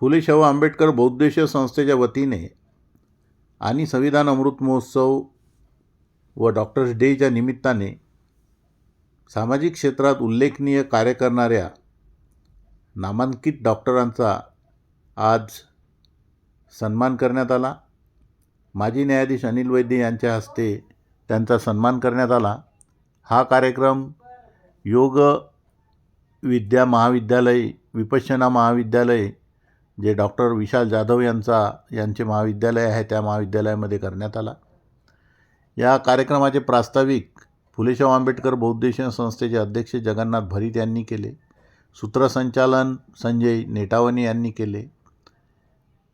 फुले शाहू आंबेडकर बौद्धेश्वर संस्थेच्या वतीने आणि संविधान अमृत महोत्सव व डॉक्टर्स डेच्या निमित्ताने सामाजिक क्षेत्रात उल्लेखनीय कार्य करणाऱ्या नामांकित डॉक्टरांचा आज सन्मान करण्यात आला. माजी न्यायाधीश अनिल वैद्य यांच्या हस्ते त्यांचा सन्मान करण्यात आला. हा कार्यक्रम योग विद्या महाविद्यालय विपश्यना महाविद्यालय जे डॉक्टर विशाल जाधव यांचा यांचे महाविद्यालय आहे त्या महाविद्यालयामध्ये करण्यात आला. या कार्यक्रमाचे प्रास्ताविक फुलेशाह आंबेडकर बौद्धेशन संस्थेचे अध्यक्ष जगन्नाथ भरीत यांनी केले. सूत्रसंचालन संजय नेटावणे यांनी केले.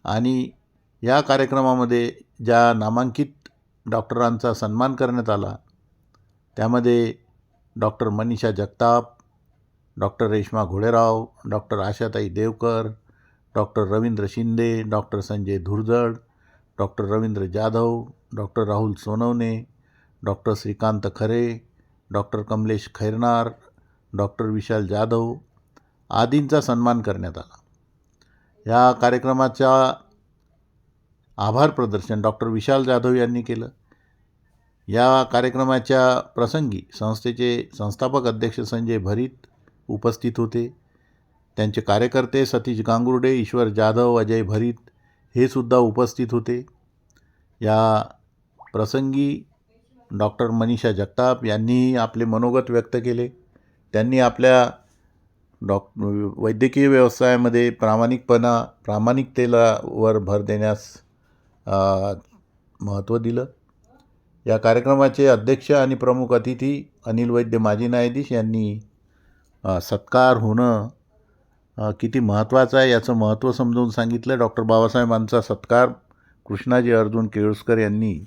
आणि या कार्यक्रमामध्ये ज्या नामांकित डॉक्टरांचा सन्मान करण्यात आला त्यामध्ये doctor Manisha Jagtap doctor Reshma Ghoderao doctor Ashatai Devkar doctor Ravindra Shinde doctor Sanjay Dhurjad doctor Ravindra Jadhav doctor Rahul Sonawane doctor Shrikant Khare doctor Kamlesh Khairnar doctor Vishal Jadhav आदींचा सन्मान करण्यात आला. या कार्यक्रमाच्या आभार प्रदर्शन डॉक्टर विशाल जाधव यांनी केलं. या कार्यक्रमाच्या प्रसंगी संस्थेचे संस्थापक अध्यक्ष संजय भरीत उपस्थित होते. त्यांचे कार्यकर्ते सतीश गांगुर्डे ईश्वर जाधव अजय भरीत हे सुद्धा उपस्थित होते. या प्रसंगी डॉक्टर मनीषा जगताप यांनीही आपले मनोगत व्यक्त केले. त्यांनी आपल्या डॉक वैद्यकीय व्यवसायामध्ये प्रामाणिकपणा प्रामाणिकतेला वर भर देण्यास महत्त्व दिलं. या कार्यक्रमाचे अध्यक्ष आणि प्रमुख अतिथी अनिल वैद्य माजी न्यायाधीश यांनी सत्कार होणं किती महत्त्वाचं आहे याचं महत्त्व समजावून सांगितलं. डॉक्टर बाबासाहेबांचा सत्कार कृष्णाजी अर्जुन केळुसकर यांनी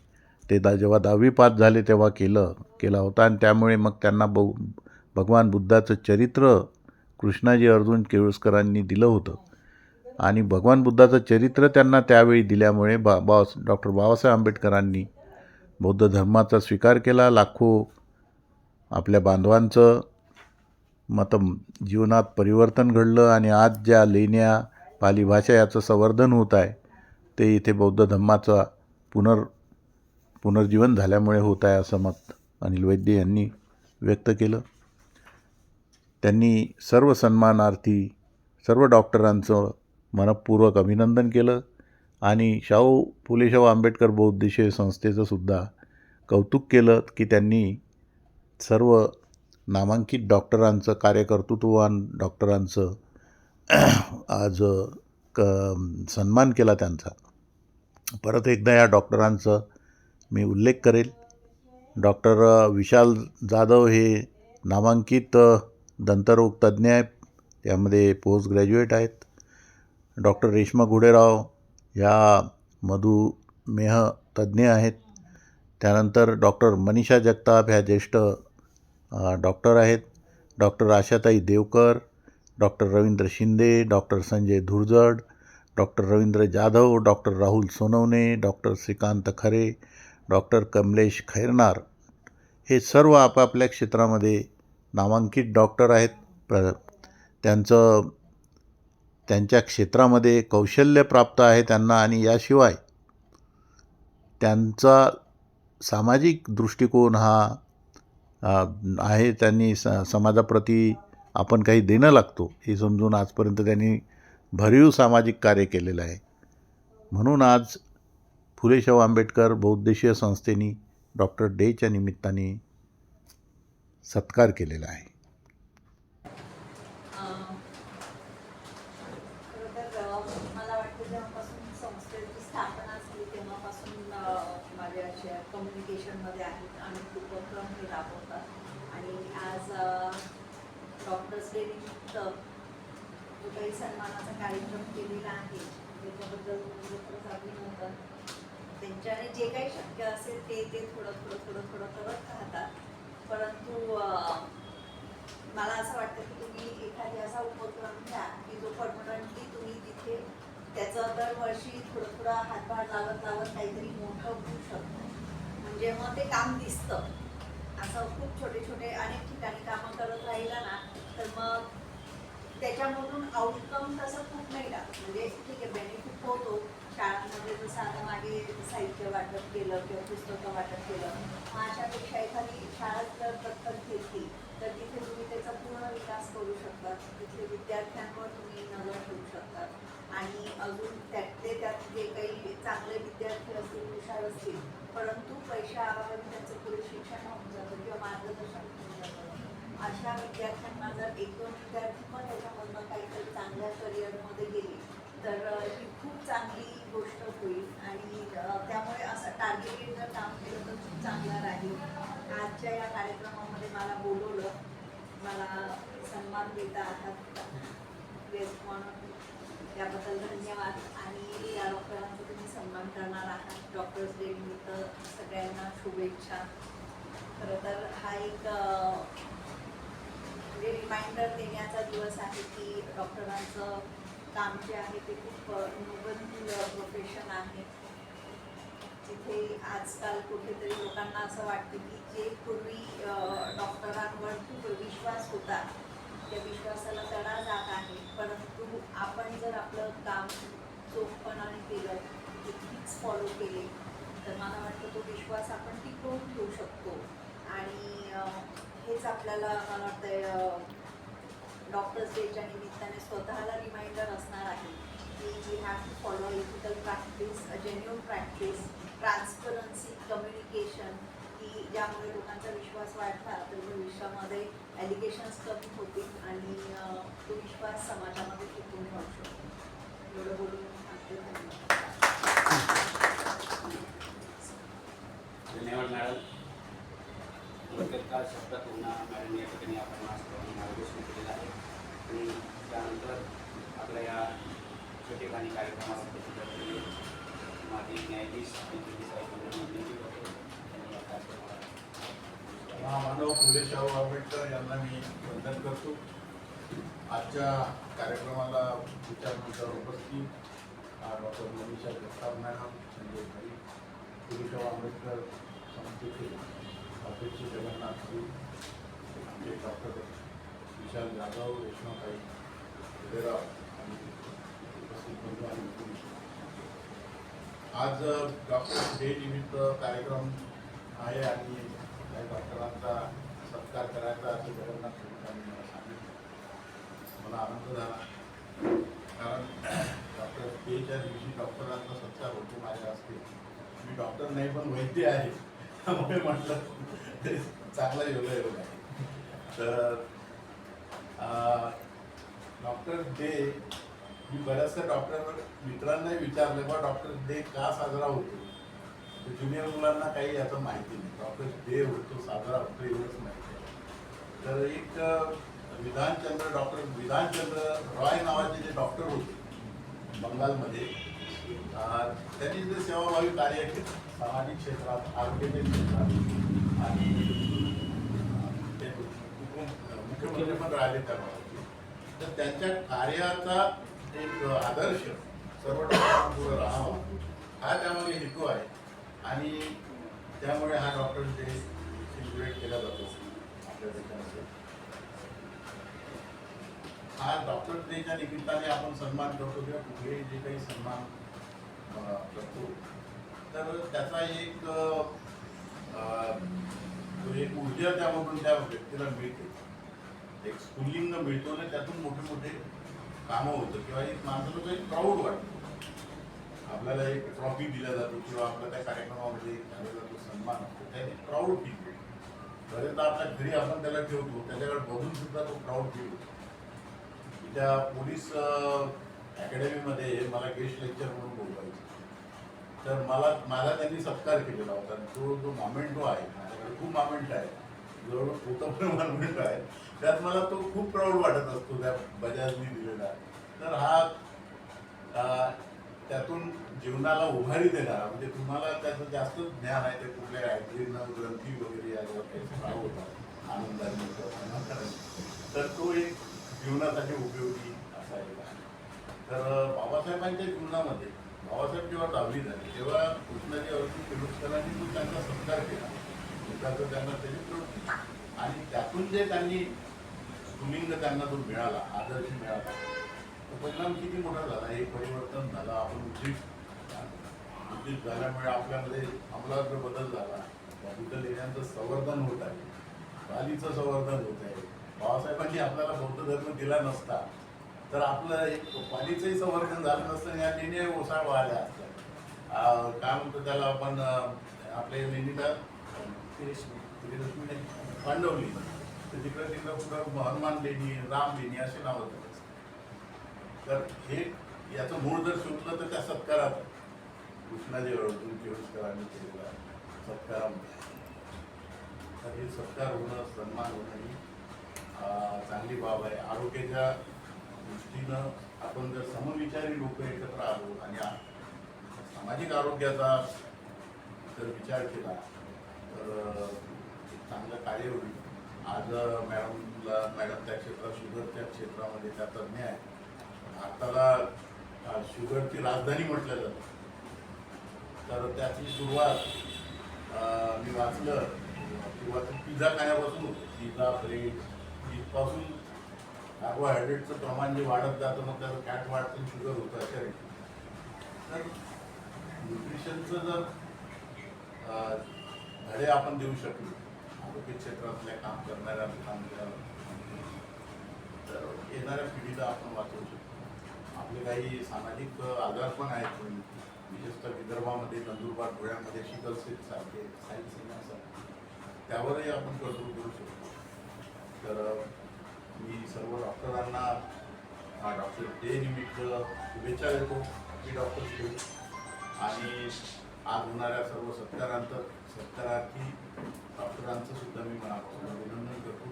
ते दा जेव्हा दहावी पास झाले तेव्हा केलं केला होता. आणि त्यामुळे मग त्यांना बहु भगवान बुद्धाचं चरित्र कृष्णाजी अर्जुन केळुसकरांनी दिलं होतं. आणि भगवान बुद्धाचं चरित्र त्यांना त्यावेळी दिल्यामुळे बा बा डॉक्टर बाबासाहेब आंबेडकरांनी बौद्ध धर्माचा स्वीकार केला. लाखो आपल्या बांधवांचं मत जीवनात परिवर्तन घडलं आणि आज ज्या लेण्या पाली भाषा याचं संवर्धन होत आहे ते इथे बौद्ध धम्माचा पुनर् पुनर्जीवन झाल्यामुळे होत आहे असं मत अनिल वैद्य यांनी व्यक्त केलं. त्यांनी सर्व सन्मानार्थी सर्व डॉक्टरांचं मनपूर्वक अभिनंदन केलं आणि शाहू फुले शाहू आंबेडकर बौद्धिशय संस्थेचं सुद्धा कौतुक केलं की त्यांनी सर्व नामांकित डॉक्टरांचं कार्यकर्तृत्ववान डॉक्टरांचं आज क सन्मान केला त्यांचा. परत एकदा या डॉक्टरांचं मी उल्लेख करेल. डॉक्टर विशाल जाधव हे नामांकित दंतरोग तज्ज्ञ आहेत. त्यामध्ये पोस्ट ग्रॅज्युएट आहेत. डॉक्टर रेश्मा घुडेराव ह्या मधुमेह तज्ज्ञ आहेत. त्यानंतर डॉक्टर मनीषा जगताप ह्या ज्येष्ठ डॉक्टर आहेत. Doctor Ashatai Devkar doctor Ravindra Shinde doctor Sanjay Dhurjad doctor Ravindra Jadhav doctor Rahul Sonawane doctor Shrikant Khare doctor Kamlesh Khairnar हे सर्व आपापल्या क्षेत्रामध्ये नामांकित डॉक्टर आहेत. प्र त्यांचं त्यांच्या क्षेत्रामध्ये कौशल्य प्राप्त आहे त्यांना आणि याशिवाय त्यांचा सामाजिक दृष्टिकोन हा आहे त्यांनी स समाजाप्रती आपण काही देणं लागतो हे समजून आजपर्यंत त्यांनी भरीव सामाजिक कार्य केलेलं आहे. म्हणून आज फुलेशाहू आंबेडकर बौद्धेशीय संस्थेनी डॉक्टर डेच्या निमित्ताने सत्कार केलेला आहे खरं तर अ, मला वाटतं जेव्हापासून संस्थेची स्थापना झाली तेव्हापासून अ, माझ्या अशा कम्युनिकेशनमध्ये आहेत आणि उपक्रम हे राबवतात आणि आज डॉक्टर्स डे निमित्त जो काही सन्मानाचा कार्यक्रम केलेला आहे त्याच्याबद्दल तुमचं खरंच अभिनंदन त्यांच्याने जे काही शक्य असेल ते ते थोडं थोडं थोडं थोडं करत राहतात. परंतु मला असं वाटतं की तुम्ही एखादी असा उपक्रम घ्या की जो परमनंटली तुम्ही तिथे त्याचं दरवर्षी थोडं थोडं हातभार लावत लावत काहीतरी मोठं होऊ शकतं. म्हणजे मग ते काम दिसतं. असं खूप छोटे छोटे अनेक ठिकाणी कामं करत राहिला ना तर मग त्याच्यामधून आउटकम तसं खूप नाही लागत. म्हणजे ठीक आहे खूप होतो. काळामध्ये जसं आता मागे साहित्य वाटप केलं किंवा पुस्तकं वाटप केलं मग अशापेक्षा एखादी शाळा जर दत्तक घेतली तर तिथे तुम्ही त्याचा पूर्ण विकास करू शकता. तिथे विद्यार्थ्यांवर तुम्ही नजर ठेवू शकता. आणि अजून त्यातले त्यात जे काही चांगले विद्यार्थी असतील हुशार असतील परंतु पैशाअभावी त्यांचं पुढे शिक्षण होऊन जातं किंवा मार्गदर्शन होऊन जातं. अशा विद्यार्थ्यांना जर एक दोन विद्यार्थी पण त्याच्यामधनं काहीतरी चांगल्या करिअरमध्ये गेले तर ही खूप चांगली गोष्ट होईल आणि त्यामुळे असं टार्गेटेड जर काम केलं तर खूप चांगलं राहील. आजच्या या कार्यक्रमामध्ये मला बोलवलं. मला सन्मान देता आहात गेस्ट म्हणून त्याबद्दल धन्यवाद. आणि या डॉक्टरांचा तुम्ही सन्मान करणार आहात. डॉक्टर्स डे निमित्त सगळ्यांना शुभेच्छा. खरं तर हा एक म्हणजे रिमाइंडर देण्याचा दिवस आहे की डॉक्टरांचं काम जे आहे ते खूप नोबल प्रोफेशन आहे. तिथे आजकाल कुठेतरी लोकांना असं वाटतं की जे पूर्वी डॉक्टरांवर खूप विश्वास होता त्या विश्वासाला तडा जात आहे. परंतु आपण जर आपलं काम चोखपणाने केलं तिथेच फॉलो केले तर मला वाटतं तो विश्वास आपण टिकवून ठेवू शकतो. आणि हेच आपल्याला मला वाटतं डॉक्टर्स डेच्या निमित्ताने स्वतःला रिमाइंडर असणार आहे की we have to follow ethical practice genuine practice transparency communication की ज्यामुळे लोकांचा विश्वास वाढला तर भविष्यामध्ये ॲलिगेशन्स कमी होतील आणि तो विश्वास समाजामध्ये टिकून राहू शकतो. एवढं बोलून धन्यवाद. धन्यवाद मॅडम. थोडक्यात शब्दात पुन्हा मॅडम या ठिकाणी आपण मार्गदर्शन केलेलं आहे. आणि त्यानंतर आपल्या या छोटेखानी कार्यक्रमासाठी सुद्धा तुम्ही माजी न्यायाधीश आणि दिल्ली साहेब महामानव फुले शाहू आंबेडकर यांना मी वंदन करतो. आजच्या कार्यक्रमाला विचारमंचावर उपस्थित डॉक्टर मनीषा जगताप मॅडम संजय भाई फुले शाहू आंबेडकर संस्थेचे अध्यक्ष जगन्नाथ सिंग आमचे डॉक्टर विशाल जाधव रेश्माताई उदयराव आणि उपस्थित बंधू आणि मित्र. आज डॉक्टर डे निमित्त कार्यक्रम आहे आणि त्या डॉक्टरांचा सत्कार करायचा असं जगन्नाथ संतांनी मला सांगितलं. मला आनंद झाला. कारण डॉक्टर डेच्या दिवशी डॉक्टरांचा सत्कार होतो माझ्या असते मी डॉक्टर नाही पण वैद्य आहे. त्यामुळे म्हटलं ते चांगला योगायोग आहे तर डॉक्टर डे मी बऱ्याचशा डॉक्टर मित्रांनाही विचारलं बा डॉक्टर डे का साजरा होतो? तर ज्युनियर मुलांना काही याचं माहिती नाही. डॉक्टर डे होतो साजरा होतो एवढंच माहिती आहे. तर एक विधानचंद्र डॉक्टर विधानचंद्र रॉय नावाचे जे डॉक्टर होते बंगालमध्ये त्यांनी जे सेवाभावी कार्य केलं. सामाजिक क्षेत्रात आरोग्याच्या क्षेत्रात आणि ते मुख्यमंत्री पण राहिले त्या तर त्यांच्या कार्याचा एक आदर्श सर्व डॉक्टरांपुढे राहावा हा त्यामध्ये हेतू आहे. आणि त्यामुळे हा डॉक्टर डे सेलिब्रेट केला जातो आपल्या देशामध्ये. हा डॉक्टर डेच्या निमित्ताने आपण सन्मान करतो किंवा कुठलेही जे काही सन्मान करतो तर त्याचा एक म्हणजे एक ऊर्जा त्यामधून त्या व्यक्तीला मिळते. एक स्कुलिंग मिळतो ना त्यातून मोठे मोठे कामं होतं. किंवा एक माणसाला तो एक प्राऊड वाटतो. आपल्याला एक ट्रॉफी दिला जातो किंवा आपल्या त्या कार्यक्रमामध्ये झालेला जो सन्मान असतो त्याने प्राऊड फील होतो बरेचदा आपल्या घरी आपण त्याला ठेवतो त्याच्याकडे बघून सुद्धा तो प्राऊड फील होतो. त्या पोलीस अकॅडमीमध्ये मला गेस्ट लेक्चर म्हणून बोलवायचं. तर मला मला त्यांनी सत्कार केलेला होता. तो जो मोमेंटो आहे माझ्याकडे खूप मोमेंट आहे. जवळ उत्तम मोमेंट आहे. त्यात मला तो खूप प्राऊड वाटत असतो त्या बजाजनी दिलेला. तर हा त्यातून जीवनाला उभारी देणारा म्हणजे तुम्हाला त्याचं जास्त ज्ञान आहे ते कुठल्या ॲड्रिनल ग्रंथी वगैरे यावर काही स्राव होता आनंदाने तर तो एक जीवनासाठी उपयोगी असा एक आहे. तर बाबासाहेबांच्या जीवनामध्ये बाबासाहेब जेव्हा दहावी झाले तेव्हा कृष्णाजी अवस्थित किर्लोस्करांनी तो त्यांचा सत्कार केला. त्याचं त्यांना त्याची प्रवृत्ती आणि त्यातून जे त्यांनी स्फुलिंग त्यांना जो मिळाला आदर्श मिळाला तो परिणाम किती मोठा झाला? हे परिवर्तन झालं आपण उद्दिष्ट सुस्थितीत झाल्यामुळे आपल्यामध्ये आमूलाग्र बदल झाला. बौद्ध लेण्यांचं संवर्धन होत आहे. पालीचं संवर्धन होत आहे. बाबासाहेबांनी आपल्याला बौद्ध धर्म दिला नसता. तर आपलं एक पालीचंही संवर्धन झालं नसतं या लेण्या ओसाळ वाहल्या असत्या अं, काय म्हणतो त्याला आपण आपल्या लेणीला त्रिरश्मी नाही, पांडवली तर तिकडं तिकडं पुढं हनुमान लेणी राम लेणी असे नावं आहेत. तर हे याचं मूळ जर शोधलं तर त्या सत्कारात. कृष्णाजी रडून केळुसकरांनी केलेला सत्कारामध्ये आहे. तर हे सत्कार होणं सन्मान होणं ही चांगली बाब आहे आरोग्याच्या दृष्टीनं आपण जर समविचारी लोक एकत्र आलो आणि सामाजिक आरोग्याचा जर विचार केला तर एक चांगलं कार्य होईल. आज मॅडमला मॅडम त्या क्षेत्रात शुगरच्या क्षेत्रामध्ये त्या तज्ज्ञ आहे भारताला शुगरची राजधानी म्हटलं जातं. तर त्याची सुरुवात मी वाचलं. किंवा पिझ्झा खाण्यापासून पिझ्झा ब्रेड इथपासून कार्बोहायड्रेटचं प्रमाण जे वाढत जातं मग त्याचं फॅट वाढतं शुगर होतं अशा रीती. तर न्यूट्रिशनचं जर धडे आपण देऊ शकलो आरोग्य क्षेत्रातल्या काम करणाऱ्या लोकांना तर येणाऱ्या पिढीला आपण वाचवू शकतो. आपले काही सामाजिक आजार पण आहेत विशेषतः विदर्भामध्ये नंदुरबार धुळ्यामध्ये शिकल सेल सारखे साहित्य सेनासारखे त्यावरही आपण कंट्रोल करू शकतो. तर मी सर्व डॉक्टरांना डॉक्टर डे निमित्त शुभेच्छा देतो मी डॉक्टर डे आणि आज होणाऱ्या सर्व सत्कारांत सत्कारार्थी डॉक्टरांचं सुद्धा मी मनापासून अभिनंदन करतो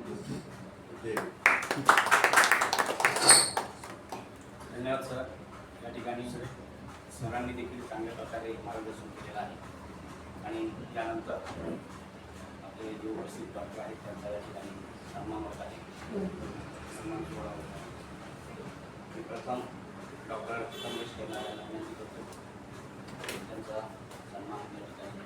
जय धन्यवाद सर. या ठिकाणी सरांनी देखील चांगल्या प्रकारे मार्गदर्शन केलेलं आहे. आणि त्यानंतर आपले जे उपस्थित डॉक्टर आहेत त्यांचा या ठिकाणी सन्मान होत आहे. सन्मान सोहळा होत आहे मी प्रथम डॉक्टर कमलेश केदार यांना विनंती करतो त्यांचा सन्मान या ठिकाणी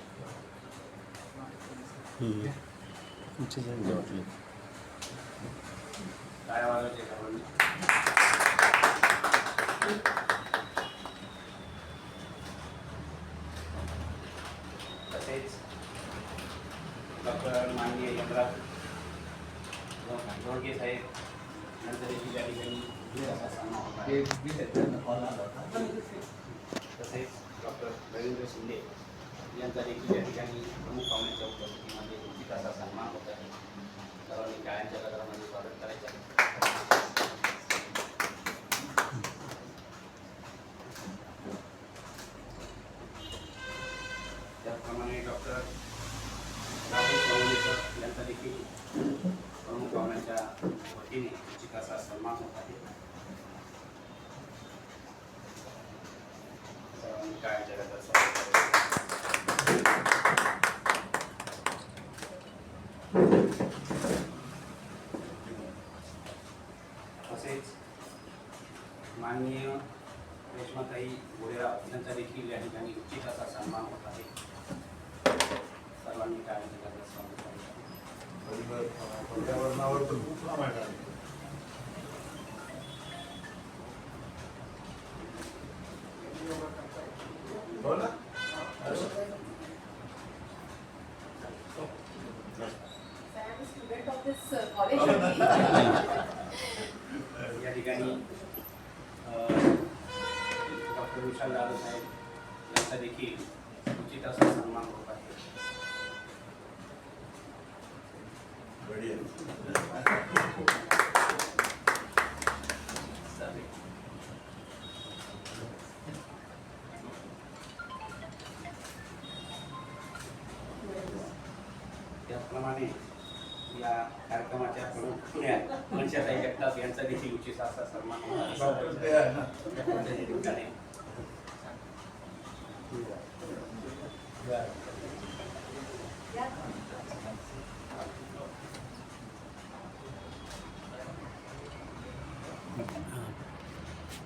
वाटली काय वाजवायचे सर्वांनी तसेच डॉक्टर माननीय यमराज दोडगे साहेब यांचा देखील या ठिकाणी असा सन्मान होत आहे तसेच डॉक्टर रवींद्र शिंदे यांचा देखील या ठिकाणी प्रमुख पाहुण्याच्या उपस्थितीमध्ये उचित असा सन्मान होत आहे सर्वांनी टाळ्यांच्या गजरामध्ये स्वागत करायचं आहे त्याचप्रमाणे डॉक्टर राहुल चौगुलेकर यांचा देखील प्रमुख पाहुण्यांच्या वतीने उचित सन्मान होत आहे. सर्वांनी टाळ्यांच्या गजरात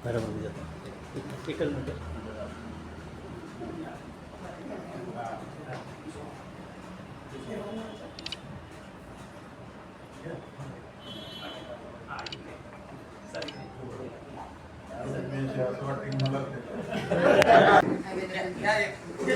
बरोबर. जातो एकच मिनिट मी असं वाटतं की मला ते-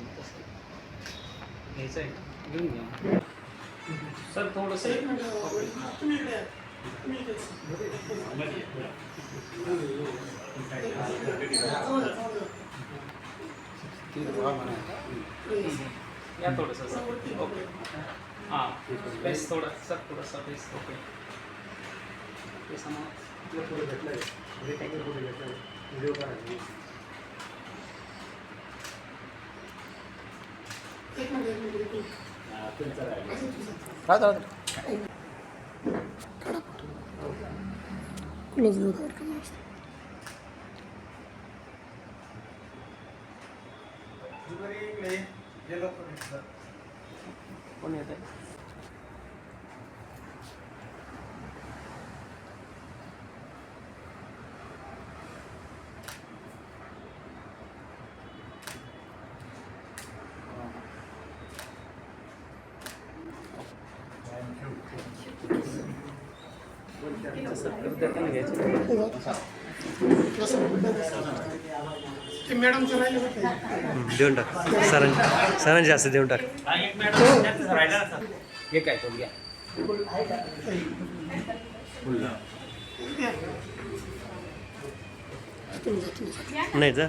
लाईन तुम्ही द्या या मॅडम पटकन या. डॉक्टरला सर थोडस या थोडंसं सर. ओके. हां बेस थोडं सर थोडंसं बेस ओके. ते समोर. कोण देऊन टाक. सरांनी सरांनी जास्त देऊन टाक. हे काय तो घ्या. नाही जा.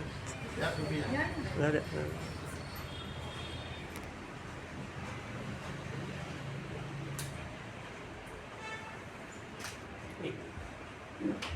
you.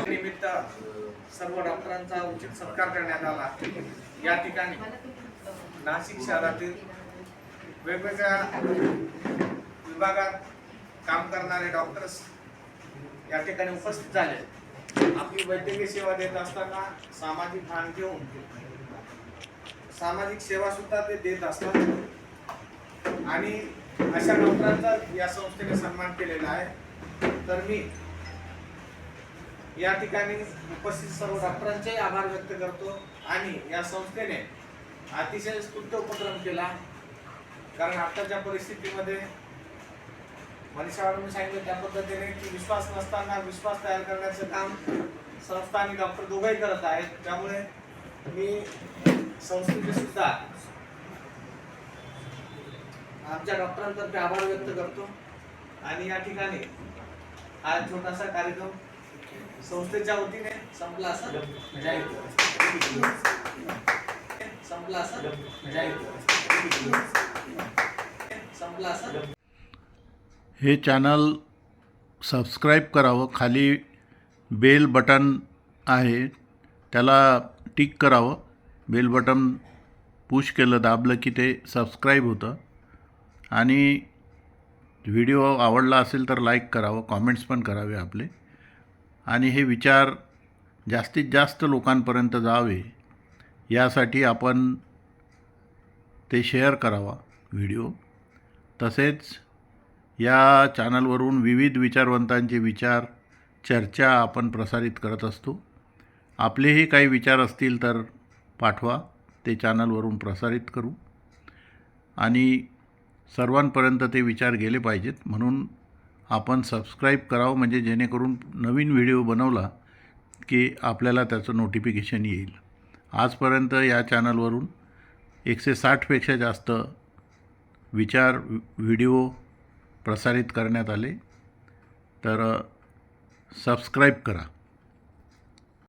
निमित्त सर्व डॉक्टरांचा उचित सत्कार करण्यात आला या ठिकाणी नाशिक शहरातील वेगवेगळ्या विभागात काम करणारे डॉक्टर्स या ठिकाणी उपस्थित झाले. आपली वैद्यकीय सेवा देत असताना सामाजिक भान घेऊन सामाजिक सेवा सुद्धा ते देत असतात. आणि अशा डॉक्टरांचा या संस्थेने सन्मान केलेला आहे. तर मी या ठिकाणी उपस्थित सर्व डॉक्टरांचे आभार व्यक्त करतो आणि या संस्थेने अतिशय स्तुत्य उपक्रम केला. कारण आताच्या परिस्थितीमध्ये मनीषा मॅडमने सांगितलं त्या पद्धतीने की विश्वास नसताना विश्वास तयार करण्याचं काम संस्था आणि डॉक्टर दोघंही करत आहेत त्यामुळे मी संस्थेचे सुद्धा आमच्या डॉक्टरांतर्फे आभार व्यक्त करतो आणि या ठिकाणी हा छोटासा कार्यक्रम संस्थेच्या वतीने संपला असा करतो. संपला असा करतो. संपला असा हे चॅनल सबस्क्राईब करावं. खाली बेल बटन आहे. त्याला टिक करावं. बेल बटन पुश केलं दाबलं की ते सबस्क्राईब होतं. आणि व्हिडिओ आवडला असेल तर लाईक करावं कॉमेंट्स पण करावे आपले. आणि हे विचार जास्तीत जास्त लोकांपर्यंत जावे यासाठी आपण ते शेअर करावा व्हिडिओ. तसेच या चॅनलवरून विविध विचारवंतांचे विचार चर्चा आपण प्रसारित करत असतो. आपलेही काही विचार असतील तर पाठवा ते चॅनलवरून प्रसारित करू. आणि सर्वांपर्यंत ते विचार गेले पाहिजेत. म्हणून आपण सबस्क्राईब करावं म्हणजे जेणेकरून नवीन व्हिडिओ बनवला की आपल्याला त्याचं नोटिफिकेशन येईल. आजपर्यंत या चॅनलवरून एकशे साठपेक्षा जास्त विचार व्हिडिओ प्रसारित करण्यात आले तर सबस्क्राईब करा.